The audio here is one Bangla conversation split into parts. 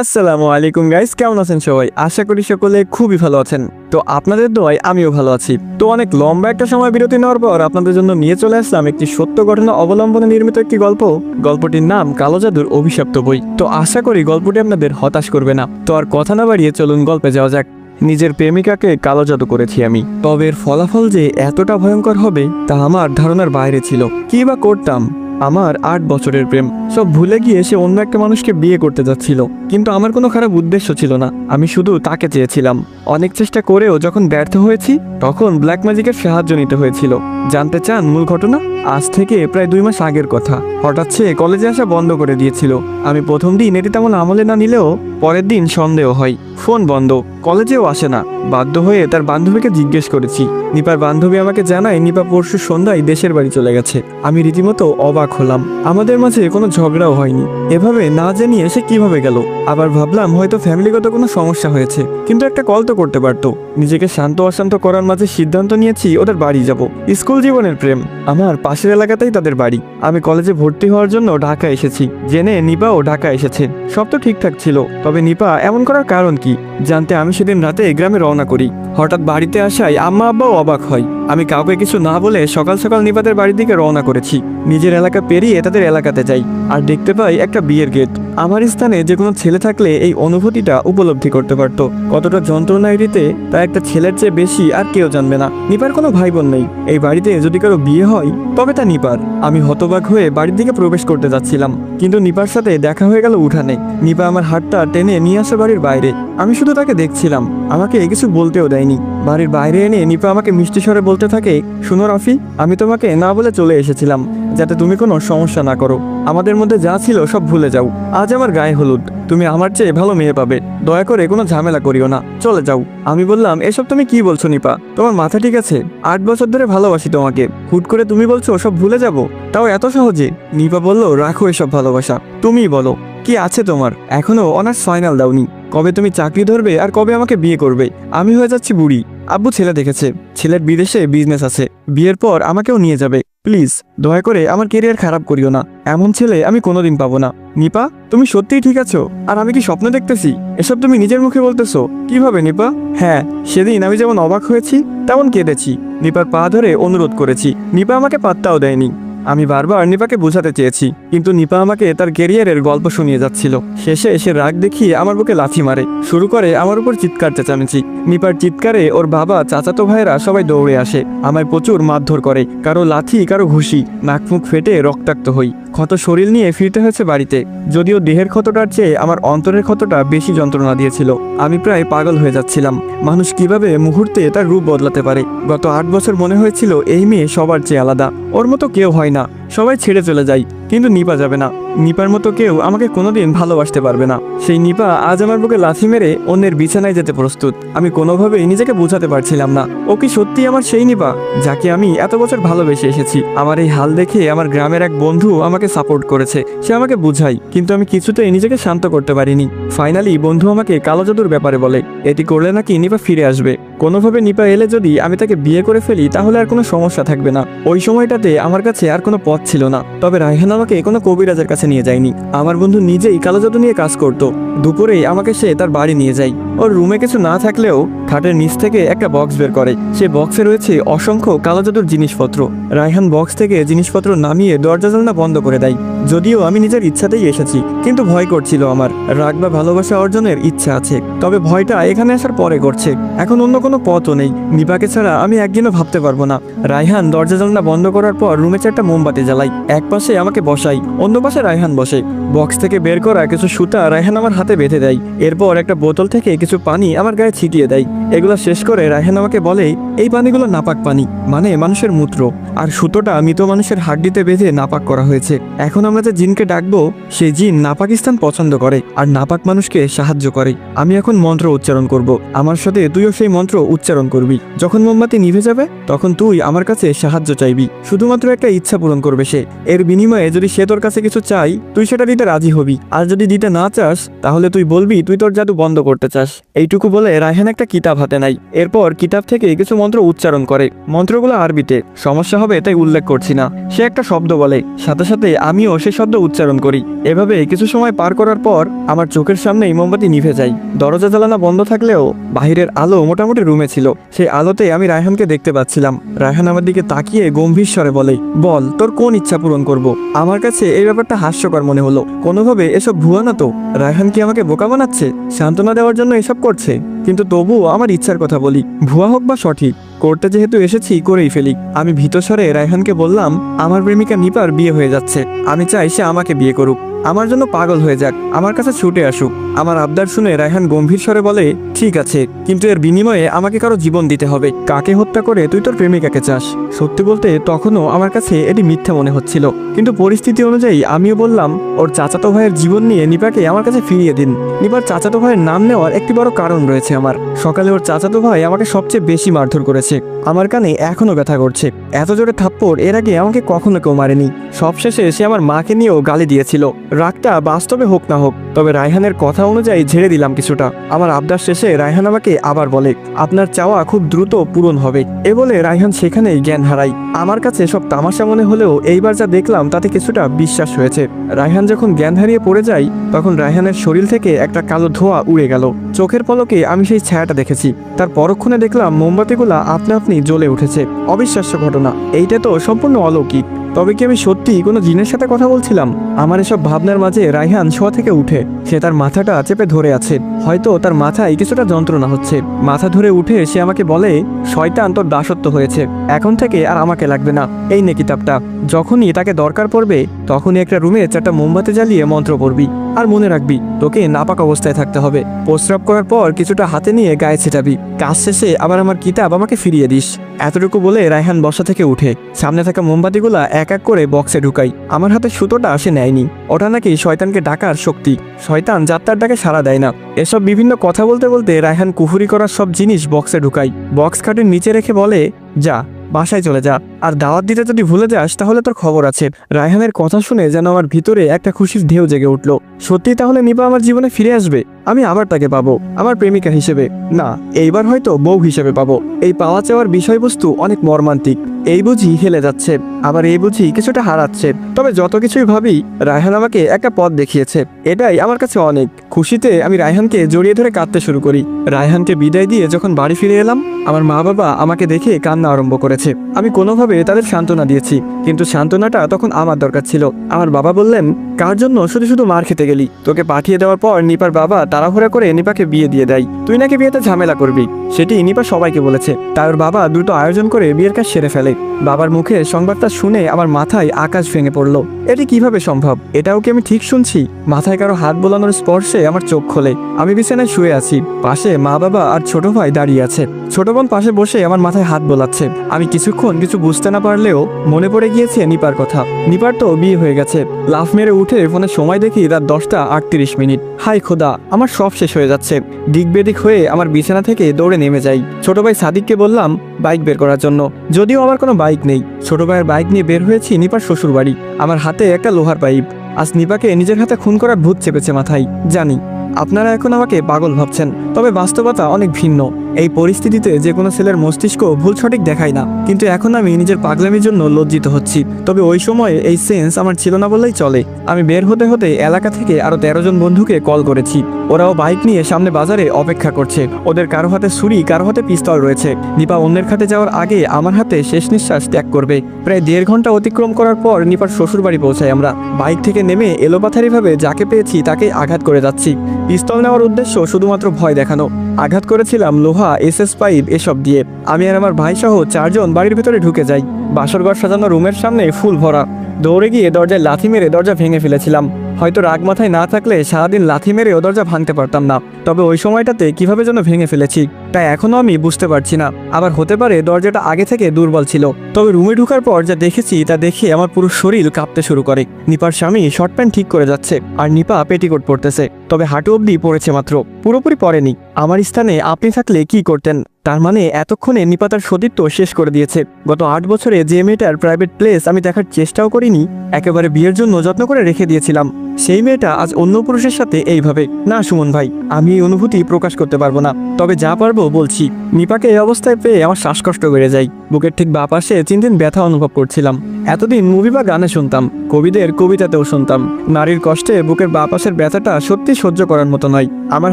আসসালামু আলাইকুম গাইস, কেমন আছেন সবাই? আশা করি সকলে খুবই ভালো আছেন। তো আপনাদের দোয়ায় আমিও ভালো আছি। তো অনেক লম্বা একটা সময় বিরতি নেওয়ার পর আপনাদের জন্য নিয়ে চলে আসলাম একটি সত্য ঘটনা অবলম্বনে নির্মিত একটি গল্প। গল্পটির নাম কালো জাদুর অভিশপ্ত বই। তো আশা করি গল্পটি আপনাদের হতাশ করবে না। তো আর কথা না বাড়িয়ে চলুন গল্পে যাওয়া যাক। নিজের প্রেমিকাকে কালো জাদু করেছি আমি। তবে এর ফলাফল যে এতটা ভয়ঙ্কর হবে, তা আমার ধারণার বাইরে ছিল। কি বা করতাম? আমার আট বছরের প্রেম। সব ভুলে গিয়ে সে অন্য একটা মানুষকে বিয়ে করতে যাচ্ছিল। কিন্তু আমার কোনো খারাপ উদ্দেশ্য ছিল না। আমি শুধু তাকে চেয়েছিলাম। অনেক চেষ্টা করেও যখন ব্যর্থ হয়েছি, তখন ব্ল্যাক ম্যাজিকের সাহায্য নিতে হয়েছিল। জানতে চান মূল ঘটনা? আজ থেকে প্রায় দুই মাস আগের কথা। হঠাৎ সে কলেজে আসা বন্ধ করে দিয়েছিল। আমি প্রথম দিন এটি তেমন আমলে না নিলেও পরের দিন সন্দেহ হয়। ফোন বন্ধ। কলেজেও আসে না। বাধ্য হয়ে তার বান্ধবীকে জিজ্ঞেস করেছি, নিপার বান্ধবী আমাকে জানায় নিপা পরশু সন্ধ্যায় দেশের বাড়ি চলে গেছে। আমি রীতিমতো অবাক হলাম। আমাদের মাঝে কোনো ঝগড়াও হয়নি। এভাবে না জানিয়ে সে কীভাবে গেল? আবার ভাবলাম হয়তো ফ্যামিলিগত কোনো সমস্যা হয়েছে। কিন্তু একটা কল তো করতে পারতো। নিজেকে শান্ত অশান্ত করার মাঝে সিদ্ধান্ত নিয়েছি ওদের বাড়ি যাব। স্কুল জীবনের প্রেম। আমার পাশের এলাকাতেই তাদের বাড়ি। আমি কলেজে ভর্তি হওয়ার জন্য ঢাকা এসেছি। জেনে নিপাও ঢাকা এসেছে। সব তো ঠিকঠাক ছিল। তবে নিপা, এমন করার কারণ কি? জানতে আমি সেদিন রাতে গ্রামে রওনা করি। হঠাৎ বাড়িতে আসায় আম্মা আব্বাও অবাক হয়। আমি কাউকে কিছু না বলে সকাল সকাল নিপাদের বাড়ির দিকে রওনা করেছি। নিজের এলাকা পেরিয়ে তাদের এলাকাতে যাই। আর দেখতে পাই একটা বিয়ের গেট। আমার স্থানে যে কোনো ছেলে থাকলে এই অনুভূতিটা উপলব্ধি করতে পারত। কতটা যন্ত্রণায় দিতে তা একটা ছেলের চেয়ে বেশি আর কেউ জানবে না। নিপার কোনো ভাই বোন নেই। এই বাড়িতে যদি কারও বিয়ে হয়, তবে তা নিপার। আমি হতবাক হয়ে বাড়ির দিকে প্রবেশ করতে যাচ্ছিলাম। কিন্তু নিপার সাথে দেখা হয়ে গেল উঠানে। নিপা আমার হাতটা টেনে নিয়ে আসে বাড়ির বাইরে। আমি শুধু তাকে দেখছিলাম। আমাকে কিছু বলতেও দেয়নি। বাড়ির বাইরে এনে নিপা আমাকে মিষ্টি স্বরে বলতে থাকে, শুনো রাফি, আমি তোমাকে না বলে চলে এসেছিলাম। যাতে তুমি কোনো সমস্যা না করো। আমাদের মধ্যে যা ছিল সব ভুলে যাও। আজ আমার গায়ে হলুদ। তুমি আমার চেয়ে ভালো মেয়ে পাবে। দয়া করে কোনো ঝামেলা করিও না। চলে যাও। আমি বললাম, এসব তুমি কি বলছো নিপা? তোমার মাথা ঠিক আছে? আট বছর ধরে ভালোবাসি তোমাকে। হুট করে তুমি বলছো সব ভুলে যাব? তাও এত সহজে? নিপা বলল, রাখো এসব ভালোবাসা। তুমিই বলো। কি আছে তোমার? এখনও অনার্স ফাইনাল দাওনি। কবে তুমি চাকরি ধরবে আর কবে আমাকে বিয়ে করবে? আমি হয়ে যাচ্ছি বুড়ি। আব্বু ছেলে দেখেছে। ছেলের বিদেশে বিজনেস আছে। বিয়ের পর আমাকেও নিয়ে যাবে। প্লিজ দয়া করে আমার কেরিয়ার খারাপ করিও না। এমন ছেলে আমি কোনোদিন পাবো না। নিপা, তুমি সত্যিই ঠিক আছো? আর আমি কি স্বপ্ন দেখতেছি? এসব তুমি নিজের মুখে বলতেছো। কীভাবে, নিপা? হ্যাঁ সেদিন আমি যেমন অবাক হয়েছি, তেমন কেঁদেছি। নিপার পা ধরে অনুরোধ করেছি। নিপা আমাকে পাত্তাও দেয়নি। আমি বারবার নিপাকে বোঝাতে চেয়েছি, কিন্তু নিপা আমাকে তার ক্যারিয়ারের গল্প শুনিয়ে যাচ্ছিল। শেষে এসে রাগ দেখিয়ে আমার বুকে লাথি মারে। শুরু করে আমার উপর চিৎকার চেঁচামেচি। নিপার চিৎকারে ওর বাবা, চাচাতো ভাইয়েরা সবাই দৌড়ে আসে। আমায় প্রচুর মারধর করে। কারও লাথি, কারও ঘুষি। নাক মুখ ফেটে রক্তাক্ত হই। ক্ষত শরীর নিয়ে ফিরতে হয়েছে বাড়িতে। যদিও দেহের ক্ষতটার চেয়ে আমার অন্তরের ক্ষতটা বেশি যন্ত্রণা দিয়েছিল। আমি প্রায় পাগল হয়ে যাচ্ছিলাম। মানুষ কীভাবে মুহূর্তে তার রূপ বদলাতে পারে? গত আট বছর মনে হয়েছিল এই মেয়ে সবার চেয়ে আলাদা। ওর মতো কেউ হয় না। 이나 সবাই ছেড়ে চলে যায় কিন্তু নিপা যাবে না। নিপার মতো কেউ আমাকে কোনোদিন ভালোবাসতে পারবে না। সেই নিপা আজ আমার বুকে লাথি মেরে অন্যের বিছানায় যেতে প্রস্তুত। আমি কোনোভাবেই নিজেকে বোঝাতে পারছিলাম না। ও কি সত্যি আমার সেই নিপা? যাকে আমি এত বছর ভালোবেসে এসেছি। আমার এই হাল দেখে আমার গ্রামের এক বন্ধু আমাকে সাপোর্ট করেছে। সে আমাকে বুঝাই কিন্তু আমি কিছুতেই নিজেকে শান্ত করতে পারিনি। ফাইনালি বন্ধু আমাকে কালো জাদুর ব্যাপারে বলে, এটি করলে নাকি নিপা ফিরে আসবে? কোনোভাবে নিপা এলে যদি আমি তাকে বিয়ে করে ফেলি, তাহলে আর কোনো সমস্যা থাকবে না। ওই সময়টাতে আমার কাছে আর কোনো পথ ছিল না। তবে রায়হান আমাকে কোনো কবিরাজের কাছে নিয়ে যায়নি। আমার বন্ধু নিজেই কালো জাদু নিয়ে কাজ করত। দুপুরেই আমাকে সে তার বাড়ি নিয়ে যায়। ওর রুমে কিছু না থাকলেও খাটের নিচ থেকে একটা বক্স বের করে। সে বক্সে রয়েছে অসংখ্য কালো জাদুর জিনিসপত্র। রায়হান বক্স থেকে জিনিসপত্র নামিয়ে দরজা জানলা বন্ধ করে দেয়। যদিও আমি নিজের ইচ্ছাতেই এসেছি, কিন্তু ভয় করছিল আমার। রাগ বা ভালোবাসা অর্জনের ইচ্ছা আছে, তবে ভয়টা এখানে আসার পরে করছে। এখন অন্য কোনো পথও নেই। নিপাকে ছাড়া আমি একদিনও ভাবতে পারব না। রায়হান দরজা জানলা বন্ধ করার পর রুমে চারটা মোমবাতি জ্বালাই। এক পাশে আমাকে বসাই, অন্য পাশে রায়হান বসে। বক্স থেকে বের করা কিছু সুতা রায়হান আমার হাতে বেঁধে দেয়। এরপর একটা বোতল থেকে কিছু পানি আমার গায়ে ছিটিয়ে দেয়। এগুলো শেষ করে রায়হান আমাকে বলে, এই পানিগুলো নাপাক পানি মানে মানুষের মূত্র। আর সুতোটা মৃত মানুষের হাড্ডিতে বেঁধে নাপাক করা হয়েছে। এখন আমরা যে জিনকে ডাকবো, সেই জিন নাপাকিস্তান পছন্দ করে আর নাপাক মানুষকে সাহায্য করে। আমি এখন মন্ত্র উচ্চারণ করব। আমার সাথে তুইও সেই মন্ত্র উচ্চারণ করবি। যখন মোমবাতি নিভে যাবে, তখন তুই আমার কাছে সাহায্য চাইবি। শুধুমাত্র একটা ইচ্ছা পূরণ করবে সে। এর বিনিময়ে যদি সে তোর কাছে কিছু চাই, তুই সেটা দিতে রাজি হবি। আর যদি দিতে না চাস, তাহলে তুই বলবি, তুই তোর জাদু বন্ধ করতে চাস। এইটুকু বলে রায়হান একটা কিতাব হাতে নাই এরপর কিতাব থেকে কিছু মন্ত্র উচ্চারণ করে। মন্ত্রগুলো আরবিতে। সমস্যা হবে, তাই উল্লেখ করছি না। সে একটা শব্দ বলে। সাথে সাথে আমিও সে শব্দ উচ্চারণ করি। এভাবে কিছু সময় পার করার পর আমার চোখের সামনেই মোমবাতি নিভে যায়। দরজা জ্বালানা বন্ধ থাকলেও বাহিরের আলো মোটামুটি রুমে ছিল। সেই আলোতে আমি রায়হানকে দেখতে পাচ্ছিলাম। রায়হান আমার দিকে তাকিয়ে গম্ভীর স্বরে বলে, বল, তোর কোন ইচ্ছা পূরণ করব? আমার কাছে এই ব্যাপারটা হাস্যকর মনে হলো। কোনোভাবে এসব ভুয়া না তো? রায়হান কি আমাকে বোকা বানাচ্ছে? সান্ত্বনা দেওয়ার জন্য এসব করছে? কিন্তু তবুও আমার ইচ্ছার কথা বলি। ভুয়া হোক বা সঠিক করতে যেহেতু এসেছি, করেই ফেলি। আমি ভীতস্বরে রায়হানকে বললাম, আমার প্রেমিকা নিপার বিয়ে হয়ে যাচ্ছে। আমি চাই সে আমাকে বিয়ে করুক। আমার জন্য পাগল হয়ে যাক, আমার কাছে ছুটে আসুক। আমার আবদার শুনে রায়হান গম্ভীর স্বরে বলে, ঠিক আছে, কিন্তু এর বিনিময়ে আমাকে কারও জীবন দিতে হবে। কাকে হত্যা করে তুই তোর প্রেমিকাকে চাস? সত্যি বলতে, তখনও আমার কাছে এটি মিথ্যা মনে হচ্ছিল। কিন্তু পরিস্থিতি অনুযায়ী আমিও বললাম, ওর চাচাতো ভাইয়ের জীবন নিয়ে নিপাকে আমার কাছে ফিরিয়ে দিন। নিপার চাচাতো ভাইয়ের নাম নেওয়ার একটি বড় কারণ রয়েছে আমার। সকালে ওর চাচাতো ভাই আমাকে সবচেয়ে বেশি মারধর করেছে। আমার কানে এখনও ব্যথা করছে। এত জোরে থাপ্পড়, এর আগে আমাকে কখনো কেউ মারেনি। সবশেষে সে আমার মাকে নিয়েও গালি দিয়েছিল। রাগটা বাস্তবে হোক না হোক, তবে রায়হানের কথা অনুযায়ী ঝেড়ে দিলাম কিছুটা। আমার আবদার শেষে রায়হান আমাকে আবার বলে, আপনার চাওয়া খুব দ্রুত পূরণ হবে। এ বলে রায়হান সেখানেই জ্ঞান হারাই আমার কাছে সব তামাশা মনে হলেও এইবার যা দেখলাম তাতে কিছুটা বিশ্বাস হয়েছে। রায়হান যখন জ্ঞান হারিয়ে পড়ে যায় তখন রায়হানের শরীর থেকে একটা কালো ধোঁয়া উড়ে গেল। চোখের পলকে আমি সেই ছায়াটা দেখেছি। তার পরক্ষণে দেখলাম মোমবাতিগুলা আপনা আপনি জ্বলে উঠেছে। অবিশ্বাস্য ঘটনা। এইটা তো সম্পূর্ণ অলৌকিক। তবে কি আমি সত্যি কোনো জিনের সাথে কথা বলছিলাম? আমার এসব ভাবনার মাঝে রাইহান শোয়া থেকে উঠে। সে তার মাথাটা চেপে ধরে আছে। হয়তো তার মাথায় কিছুটা যন্ত্রণা হচ্ছে। মাথা ধরে উঠে সে আমাকে বলে, শয়তান তোর দাসত্ব হয়েছে। এখন থেকে আর আমাকে লাগবে না। এই নে কিতাবটা। যখনই তাকে দরকার পড়বে, তখনই একটা রুমে চারটা মোমবাতি জ্বালিয়ে মন্ত্র পড়বি। আর মনে রাখবি, তোকে নাপাক অবস্থায় থাকতে হবে। প্রস্রাব করার পর কিছুটা হাতে নিয়ে গায়ে ছেটাবি। কাজ শেষে আবার আমার কিতাব আমাকে ফিরিয়ে দিস। এতটুকু বলে রায়হান বসা থেকে উঠে। সামনে থাকা মোমবাতিগুলা এক এক করে বক্সে ঢুকাই। আমার হাতে সুতোটা সে নেয়নি। ওটা নাকি শয়তানকে ডাকার শক্তি। শয়তান যাত্রার ডাকে সাড়া দেয় না। এসব বিভিন্ন কথা বলতে বলতে রায়হান কুহুরি করার সব জিনিস বক্সে ঢুকায়। বক্স খাটের নিচে রেখে বলে, যা। বাসায় চলে যা। আর দাওয়াত দিতে যদি ভুলে যাস, তাহলে তোর খবর আছে। রায়হানের কথা শুনে যেন আমার ভিতরে একটা খুশির ঢেউ জেগে উঠল। সত্যি তাহলে নিপা আমার জীবনে ফিরে আসবে? আমি আবার তাকে পাবো, আমার প্রেমিকা হিসেবে। না, এইবার হয়তো বউ হিসেবে পাবো। এই পাওয়া চাওয়ার বিষয়বস্তু অনেক মর্মান্তিক। এই বুঝি হেলে যাচ্ছে, আবার এই বুঝি কিছুটা হারাচ্ছে। তবে যত কিছুই ভাবি, রায়হান আমাকে একটা পথ দেখিয়েছে। এটাই আমার কাছে অনেক। খুশিতে আমি রায়হানকে জড়িয়ে ধরে কাঁদতে শুরু করি। রায়হানকে বিদায় দিয়ে যখন বাড়ি ফিরে এলাম আমার মা বাবা আমাকে দেখে কান্না আরম্ভ করেছে। আমি কোনোভাবে তাদের সান্ত্বনা দিয়েছি, কিন্তু সান্ত্বনাটা তখন আমার দরকার ছিল। আমার বাবা বললেন, কার জন্য শুধু শুধু মার খেতে গেলি? তোকে পাঠিয়ে দেওয়ার পর নিপার বাবা তাড়াহুড়া করে নিপাকে বিয়ে দিয়ে দেয়। তুই নাকি বিয়েতে ঝামেলা করবি? সেটি নিপা সবাইকে বলেছে। তাই ওর বাবা দুটো আয়োজন করে বিয়ের কাজ সেরে ফেলে। বাবার মুখে সংবাদটা শুনে আমার মাথায় আকাশ ভেঙে পড়ল। এটি কীভাবে সম্ভব? এটাও কি আমি ঠিক শুনছি? মাথায় কারও হাত বোলানোর স্পর্শে আমার চোখ খোলে। আমি বিছানায় শুয়ে আছি। পাশে মা বাবা আর ছোট ভাই দাঁড়িয়ে আছে। ছোট বোন পাশে বসে আমার মাথায় হাত বোলাচ্ছে। আমি কিছুক্ষণ কিছু বুঝতে না পারলেও মনে পড়ে গিয়েছে নিপার কথা। নিপার তো বিয়ে হয়ে গেছে। লাফ মেরে উঠে ফোনে সময় দেখি রাত দশটা আটত্রিশ মিনিট। হাই খোদা, আমার সব শেষ হয়ে যাচ্ছে। দিক বেদিক হয়ে আমার বিছানা থেকে দৌড়ে নেমে যাই। ছোট ভাই সাদিককে বললাম বাইক বের করার জন্য। যদিও আমার কোনো বাইক নেই। ছোট ভাইয়ের বাইক নিয়ে বের হয়েছি নিপার শ্বশুর বাড়ি আমার হাতে একটা লোহার পাইপ। আজ নিপাকে নিজের হাতে খুন করার ভূত চেপেছে মাথায়। জানি। আপনারা এখন আমাকে পাগল ভাবছেন, তবে বাস্তবতা অনেক ভিন্ন। এই পরিস্থিতিতে যে কোনো ছেলের মস্তিষ্ক ভুল সঠিক দেখায় না, কিন্তু এখন আমি নিজের পাগলামির জন্য লজ্জিত হচ্ছি। তবে ওই সময়ে এই সেন্স আমার ছিল না বললেই চলে। আমি বের হতে হতে এলাকা থেকে আরও তেরো জন বন্ধুকে কল করেছি। ওরাও বাইক নিয়ে সামনে বাজারে অপেক্ষা করছে। ওদের কারও হাতে ছুরি, কারও হাতে পিস্তল রয়েছে। নিপা অন্যের খাতে যাওয়ার আগে আমার হাতে শেষ নিঃশ্বাস ত্যাগ করবে। প্রায় দেড় ঘণ্টা অতিক্রম করার পর নিপার শ্বশুর বাড়ি পৌঁছাই আমরা। বাইক থেকে নেমে এলোপাথারিভাবে যাকে পেয়েছি তাকে আঘাত করে যাচ্ছি। পিস্তল নেওয়ার উদ্দেশ্য শুধুমাত্র ভয় দেখানো। আঘাত করেছিলাম লোহা এস এস পাইপ, এসব দিয়ে। আমি আর আমার ভাই সহ চারজন বাড়ির ভেতরে ঢুকে যাই। বাসর ঘর সাজানো রুমের সামনে ফুল ভরা। দৌড়ে গিয়ে দরজায় লাথি মেরে দরজা ভেঙে ফেলেছিলাম। হয়তো রাগ মাথায় না থাকলে সারাদিন লাথি মেরেও দরজা ভাঙতে পারতাম না। তবে ওই সময়টাতে কীভাবে যেন ভেঙে ফেলেছি। তাই এখনও আমি বুঝতে পারছি না। আবার হতে পারে দরজাটা আগে থেকে দুর্বল ছিল। তবে রুমে ঢুকার পর যা দেখেছি, তা দেখে আমার পুরো শরীর কাঁপতে শুরু করে। নিপার স্বামী শর্ট প্যান্ট ঠিক করে যাচ্ছে, আর নিপা পেটিকোট পরতেছে। তবে হাঁটু অবধি পড়েছে মাত্র। পুরোপুরি পরেনি আমার স্থানে আপনি থাকলে কি করতেন? তার মানে এতক্ষণে নিপা তার সতীত্ব শেষ করে দিয়েছে। গত আট বছরে যে মেয়েটার প্রাইভেট প্লেস আমি দেখার চেষ্টাও করিনি, একেবারে বিয়ের জন্য যত্ন করে রেখে দিয়েছিলাম। সেই মেয়েটা আজ অন্য পুরুষের সাথে এইভাবে। না, সুমন ভাই, আমি এই অনুভূতি প্রকাশ করতে পারব না। তবে যা পারব বলছি। নিপাকে এই অবস্থায় পেয়ে আমার শ্বাসকষ্ট বেড়ে যায়। বুকের ঠিক বা পাশে চিনচিন ব্যথা অনুভব করছিলাম। এতদিন মুভি বা গানে শুনতাম, কবিদের কবিতাতেও শুনতাম। নারীর কষ্টে বুকের বা পাশের ব্যথাটা সত্যি সহ্য করার মতো নয়। আমার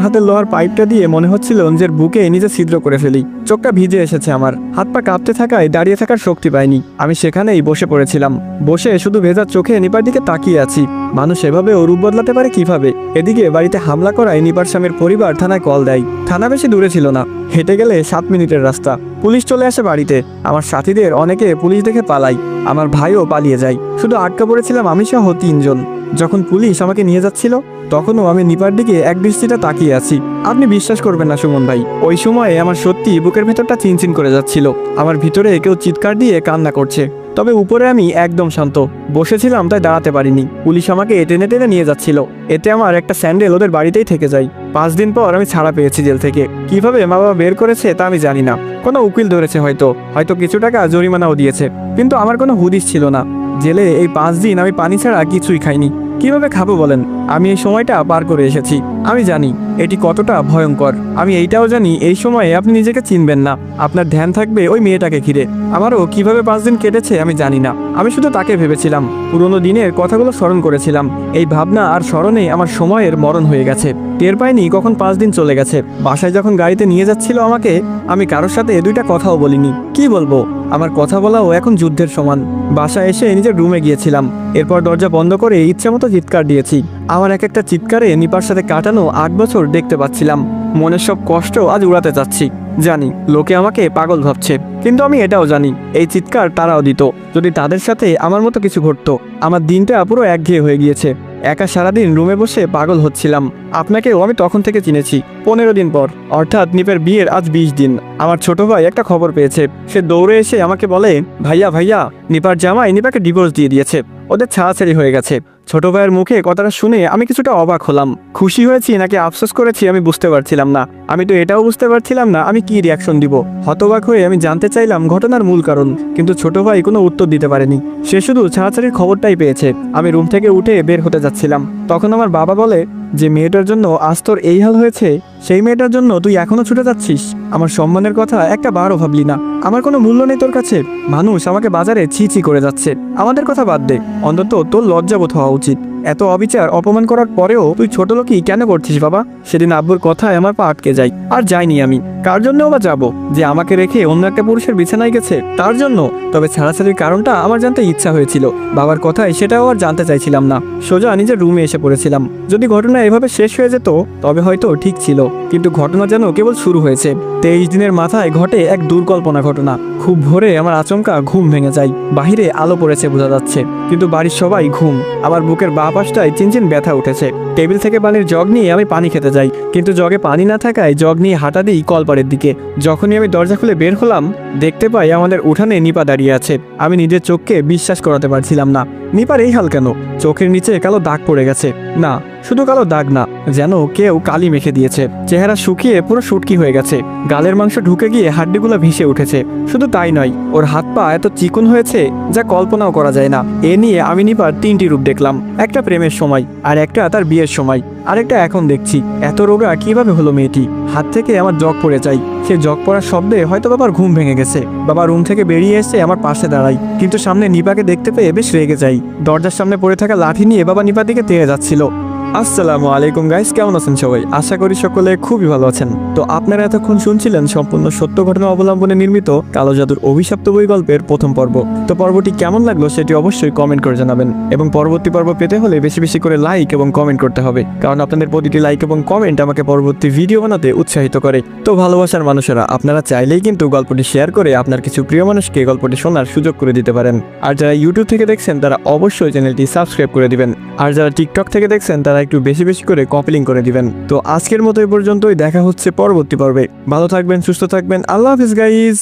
হাতে লোহার পাইপটা দিয়ে মনে হচ্ছিল নিজের বুকে নিজে ছিদ্র করে ফেলি। চোখটা ভিজে এসেছে আমার। হাত পা কাঁপতে থাকায় দাঁড়িয়ে থাকার শক্তি পাইনি। আমি সেখানেই বসে পড়েছিলাম। বসে শুধু ভেজা চোখে নিপার দিকে তাকিয়ে আছি। মানুষ এভাবে রূপ বদলাতে পারে কীভাবে? এদিকে বাড়িতে হামলা করায় নিপার স্বামীর পরিবার থানায় কল দেয়। থানা বেশি দূরে ছিল না। হেঁটে গেলে সাত মিনিটের রাস্তা। পুলিশ চলে আসে বাড়িতে। আমার সাথীদের অনেকে পুলিশ দেখে পালাই আমার ভাইও পালিয়ে যায়। শুধু আটকা পড়েছিলাম আমি সহ তিনজন। যখন পুলিশ আমাকে নিয়ে যাচ্ছিল, তখনও আমি নিপার দিকে এক দৃষ্টিটা তাকিয়ে আছি। আপনি বিশ্বাস করবেন না, সুমন ভাই। ওই সময়ে আমার সত্যি বুকের ভেতরটা চিনচিন করে যাচ্ছিল। আমার ভিতরে কেউ চিৎকার দিয়ে কান্না করছে। তবে উপরে আমি একদম শান্ত। বসেছিলাম, তাই দাঁড়াতে পারিনি। পুলিশ আমাকে টেনে টেনে নিয়ে যাচ্ছিল। এতে আমার একটা স্যান্ডেল ওদের বাড়িতেই থেকে যায়। পাঁচ দিন পর আমি ছাড়া পেয়েছি জেল থেকে। কীভাবে মা বাবা বের করেছে তা আমি জানি না। কোনো উকিল ধরেছে হয়তো। হয়তো কিছু টাকা জরিমানাও দিয়েছে। কিন্তু আমার কোনো হুদিস ছিল না। জেলে এই পাঁচ দিন আমি পানি ছাড়া কিছুই খাইনি। কীভাবে খাব বলেন? আমি এই সময়টা পার করে এসেছি। আমি জানি এটি কতটা ভয়ঙ্কর। আমি এইটাও জানি এই সময়ে আপনি নিজেকে চিনবেন না। আপনার ধ্যান থাকবে ওই মেয়েটাকে ঘিরে। আমারও কীভাবে পাঁচ দিন কেটেছে আমি জানি না। আমি শুধু তাকে ভেবেছিলাম। পুরোনো দিনের কথাগুলো স্মরণ করেছিলাম। এই ভাবনা আর স্মরণে আমার সময়ের মরণ হয়ে গেছে। টের পাইনি কখন পাঁচ দিন চলে গেছে। বাসায় যখন গাড়িতে নিয়ে যাচ্ছিল আমাকে, আমি কারোর সাথে এ দুইটা কথাও বলিনি। কি বলব? আমার কথা বলাও এখন যুদ্ধের সমান। বাসায় এসে নিজের রুমে গিয়েছিলাম। এরপর দরজা বন্ধ করে ইচ্ছে মতো চিৎকার দিয়েছি। আমার এক একটা চিৎকারে নিপার সাথে কাটানো আট বছর দেখতে পাচ্ছিলাম। মনের সব কষ্ট আজ উড়াতে চাচ্ছি। জানি, লোকে আমাকে পাগল ভাবছে, কিন্তু আমি এটাও জানি, এই চিৎকার তারাও দিত। যদি তাদের সাথে আমার মতো কিছু ঘটতো, আমার দিনটা পুরো একঘেয়ে হয়ে গিয়েছে। একা সারাদিন রুমে বসে পাগল হচ্ছিলাম। আপনাকেও আমি তখন থেকে চিনেছি, পনেরো দিন পর। অর্থাৎ নিপের বিয়ের আজ বিশ দিন। আমার ছোট ভাই একটা খবর পেয়েছে। সে দৌড়ে এসে আমাকে বলে, ভাইয়া ভাইয়া, নিপার জামাই নিপাকে ডিভোর্স দিয়ে দিয়েছে। ওদের ছাড়াছাড়ি হয়ে গেছে। ছোট ভাইয়ের মুখে কথাটা শুনে আমি কিছুটা অবাক হলাম। খুশি হয়েছি নাকি আফসোস করেছি আমি বুঝতে পারছিলাম না। আমি তো এটাও বুঝতে পারছিলাম না আমি কি রিয়াকশন দিব। হতবাক হয়ে আমি জানতে চাইলাম ঘটনার মূল কারণ, কিন্তু ছোট ভাই কোনো উত্তর দিতে পারেনি। সে শুধু ছাড়াছাড়ির খবরটাই পেয়েছে। আমি রুম থেকে উঠে বের হতে যাচ্ছিলাম। তখন আমার বাবা বলে, যে মেয়েটার জন্য আজ তোর এই হাল হয়েছে, সেই মেয়েটার জন্য তুই এখনও ছুটে যাচ্ছিস। আমার সম্মানের কথা একটা বারও ভাবলি না। আমার কোনো মূল্য নেই তোর কাছে। মানুষ আমাকে বাজারে ছি ছি করে যাচ্ছে। আমাদের কথা বাদ দে। অন্তত তোর লজ্জাবোধ হওয়া উচিত। এত অবিচার, অপমান করার পরেও তুই ছোট লোকই কেন করছিস বাবা? সেদিন আব্বুর কথায় আমার পা আটকে যায়। আর যাইনি আমি। কার জন্যও বা যাব? যে আমাকে রেখে অন্য একটা পুরুষের বিছানায় গেছে, তার জন্য? তবে ছাড়াছাড়ির কারণটা আমার জানতে ইচ্ছা হয়েছিল। বাবার কথায় সেটাও আর জানতে চাইছিলাম না। সোজা নিজের রুমে এসে পড়েছিলাম। যদি ঘটনা এভাবে শেষ হয়ে যেত, তবে হয়তো ঠিক ছিল। কিন্তু ঘটনা যেন কেবল শুরু হয়েছে। তেইশ দিনের মাথায় ঘটে এক দুর্কল্পনা ঘটনা। খুব ভোরে আমার আচমকা ঘুম ভেঙে যায়। বাহিরে আলো পড়েছে, বোঝা যাচ্ছে। কিন্তু বাড়ির সবাই ঘুম। আমার বুকের বা পাশটায় চিনচিন ব্যথা উঠেছে। টেবিল থেকে পানির জগ নিয়ে আমি পানি খেতে যাই, কিন্তু জগে পানি না থাকায় জগ নিয়ে হাঁটা দিই কলপারের দিকে। যখনই আমি দরজা খুলে বের হলাম, দেখতে পাই আমাদের উঠানে নিপা দাঁড়িয়ে আছে। আমি নিজের চোখকে বিশ্বাস করাতে পারছিলাম না। নিপার এই হাল কেন? চোখের নিচে কালো দাগ পড়ে গেছে। না, শুধু কালো দাগ না, যেন কেউ কালি মেখে দিয়েছে। চেহারা শুকিয়ে পুরো শুটকি হয়ে গেছে। গালের মাংস ঢুকে গিয়ে হাড্ডিগুলো ভেসে উঠেছে। শুধু তাই নয়, ওর হাত পা এত চিকন হয়েছে যা কল্পনাও করা যায় না। এ নিয়ে আমি নিপার তিনটি রূপ দেখলাম, একটা প্রেমের সময় আর একটা তার বিয়ের সময়। আরেকটা এখন দেখছি, এত রোগা কীভাবে হলো মেয়েটি? হাত থেকে আমার জগ পড়ে যায়। সে জগ পড়ার শব্দে হয়তো বাবার ঘুম ভেঙে গেছে। বাবা রুম থেকে বেরিয়ে এসে আমার পাশে দাঁড়াই কিন্তু সামনে নিপাকে দেখতে পেয়ে বেশ রেগে যাই দরজার সামনে পড়ে থাকা লাঠি নিয়ে বাবা নিপার দিকে তেড়ে যাচ্ছিল। আসসালামু আলাইকুম গাইস, কেমন আছেন সবাই? আশা করি সকলে খুবই ভালো আছেন। তো আপনারা এতক্ষণ শুনছিলেন সম্পূর্ণ সত্য ঘটনা অবলম্বনে নির্মিত কালো জাদুর অভিশপ্ত বই গল্পের প্রথম পর্ব। তো পর্বটি কেমন লাগল সেটি অবশ্যই কমেন্ট করে জানাবেন। এবং পরবর্তী পর্ব পেতে হলে বেশি বেশি করে লাইক এবং কমেন্ট করতে হবে। কারণ আপনাদের প্রতিটি লাইক এবং কমেন্ট আমাকে পরবর্তী ভিডিও বানাতে উৎসাহিত করে। তো ভালোবাসার মানুষেরা, আপনারা চাইলেই কিন্তু গল্পটি শেয়ার করে আপনার কিছু প্রিয় মানুষকে গল্পটি শোনার সুযোগ করে দিতে পারেন। আর যারা ইউটিউব থেকে দেখছেন, তারা অবশ্যই চ্যানেলটি সাবস্ক্রাইব করে দিবেন। আর যারা টিকটক থেকে দেখছেন, তারা একটু বেশি বেশি করে কপিলিং করে দিবেন। তো আজকের মতো এই পর্যন্তই, দেখা হচ্ছে পরবর্তী পর্বে। ভালো থাকবেন, সুস্থ থাকবেন। আল্লাহ হাফিজ গাইজ